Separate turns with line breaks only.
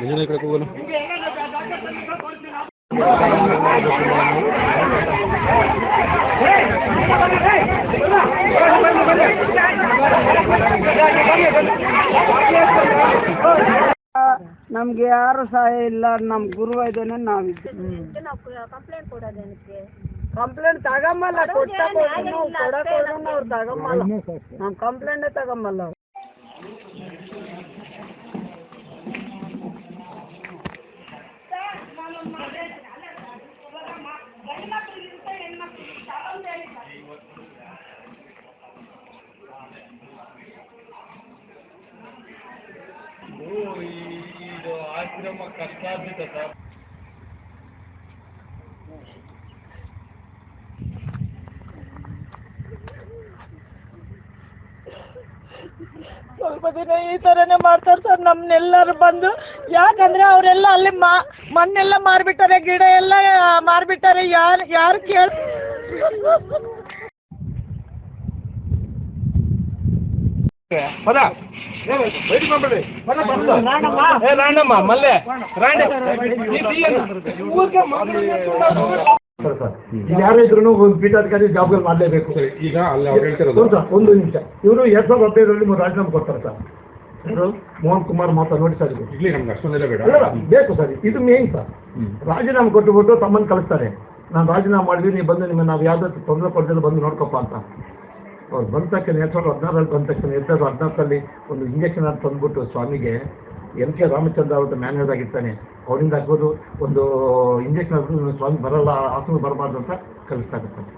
ನಿಜನೇ ಕಡೆ ಹೋಗಲು
ನಮ್ಗೆ ಯಾರು ಸಹಾಯ ಇಲ್ಲ ನಮ್ ಗುರು ಇದ್ದಾನೆ ನಾವಿದ್ದೆ
ಕಂಪ್ಲೇಂಟ್ ಕೊಡೋದೇನಕ್ಕೆ
ಕಂಪ್ಲೇಂಟ್ ತಗೊಂಬಲ್ಲ ಕೊಟ್ಟ ಕೊಡಕ್ ಅವ್ರು ತಗೊಂಬಲ್ಲ. ನಮ್ ಕಂಪ್ಲೇಂಟ್ ತಗೊಂಬಲ್ಲ ಅವ್ರು.
ಇದು ಆಶ್ರಮ ಸರ್
ಸ್ವಲ್ಪ ದಿನ ಈ ತರನೇ ಮಾಡ್ತಾರೆ ಸರ್ ನಮ್ನೆಲ್ಲರೂ ಬಂದು. ಯಾಕಂದ್ರೆ ಅವರೆಲ್ಲ ಅಲ್ಲಿ ಮಣ್ಣೆಲ್ಲ ಮಾರ್ಬಿಟ್ಟಾರೆ, ಗಿಡ ಎಲ್ಲ ಮಾರ್ಬಿಟ್ಟಾರೆ, ಯಾರು ಯಾರು ಕೇಳ
ಪದ. ವೆಯ್ಟ್ ಮಾಡ್ಬೇಡಿ ಪದ ಬಂದು ಏ ರಾಣಮ್ಮ. ಮಲ್ಲೆ. ರಾಣಿ.
ಯಾರು ಇದ್ರು ಒಂದು ಪೀಠಾಧಿಕಾರಿ ಜಾಬ್ಗಳು ಮಾಡಲೇಬೇಕು.
ಈಗ ಅಲ್ಲಿ ಅವ್ರು ಹೇಳ್ತಿರೋದು.
ಒಂದು ನಿಮಿಷ. ಇವರು ಎರಡ್ ಸಾವಿರದ ಹದಿನೈದರಲ್ಲಿ ರಾಜೀನಾಮೆ ಕೊಡ್ತಾರೆ ಸರ್. ಮೋಹನ್ ಕುಮಾರ್ ಮಾತಾ ನೋಡಿ ಸರ್ ಇದು.
ಇಲ್ಲಿ ನಮ್ಗೆ ಅಷ್ಟೊಂದೆಲ್ಲ ಬೇಡ.
ಅಲ್ಲ, ಬೇಕು ಸರ್ ಇದು ಮೇನ್ ಸರ್. ರಾಜೀನಾಮೆ ಕೊಟ್ಟುಬಿಟ್ಟು ತಮ್ಮನ್ನು ಕಳಿಸ್ತಾರೆ. ನಾನು ರಾಜೀನಾಮೆ ಮಾಡಿದ್ವಿ ನೀವು ಬಂದು ನಿಮ್ಮ ನಾವು ಯಾವ್ದಾದ್ರು ತೊಂದರೆ ಕೊಡ್ದಿಲ್ಲ ಬಂದು ನೋಡ್ಕೊಪ್ಪ ಅಂತ. ಅವ್ರು ಬಂದ ತಕ್ಷಣ ಸಾವಿರದ ಹದಿನಾರಲ್ಲಿ ಬಂದ ತಕ್ಷಣ ಎರಡ್ ಸಾವಿರದ ಒಂದು ಇಂಜೆಕ್ಷನ್ ಅಂತ ತಂದ್ಬಿಟ್ಟು ಸ್ವಾಮಿಗೆ ಎಂ ಕೆ ರಾಮಚಂದ್ರ ಅವರ ಮ್ಯಾನೇಜರ್ ಆಗಿರ್ತಾನೆ. ಅವರಿಂದ ಆಗ್ಬೋದು ಒಂದು ಇಂಜೆಕ್ಷನ್ ಸ್ವಾಮಿ ಬರಲ್ಲ ಆತ್ಮ ಬರಬಾರ್ದು ಅಂತ ಕಲಿಸ್ತಾ ಇರ್ತಾರೆ